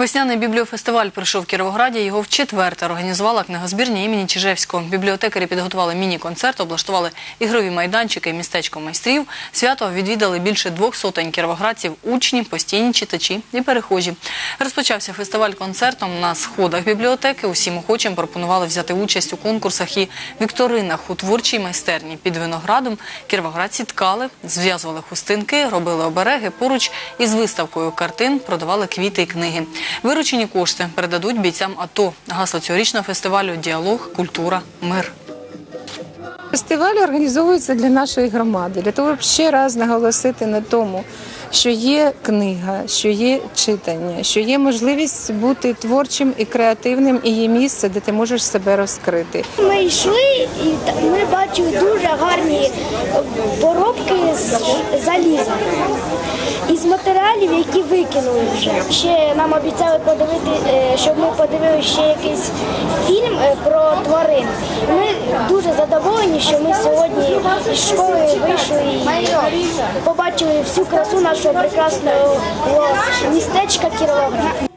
Весняний бібліофестиваль пройшов в Кіровограді. Його вчетверте організувала книгозбірня імені Чижевського. Бібліотекарі підготували міні-концерт, облаштували ігрові майданчики, містечко майстрів. Свято відвідали більше двох сотень кіровоградців, учні, постійні читачі і перехожі. Розпочався фестиваль концертом на сходах бібліотеки. Усім охочим пропонували взяти участь у конкурсах і вікторинах у творчій майстерні. Під виноградом кіровоградці ткали, зв'язували хустинки, робили обереги. Поруч із виставкою картин продавали квіти і книги. Виручені кошти передадуть бійцям АТО. Гасло цьогорічного фестивалю Діалог, культура, мир. Фестиваль організовується для нашої громади, для того, щоб ще раз наголосити на тому, що є книга, що є читання, що є можливість бути творчим і креативним, і є місце, де ти можеш себе розкрити. Ми йшли і ми бачили дуже гарні поробки заліза. Із матеріалів, які викинули вже. Ще нам обіцяли подивити, е, щоб ми подивилися ще якийсь фільм е, про тварин. Ми дуже задоволені, що ми сьогодні з школи вийшли і побачили всю красу нашого прекрасного містечка Кіровоград.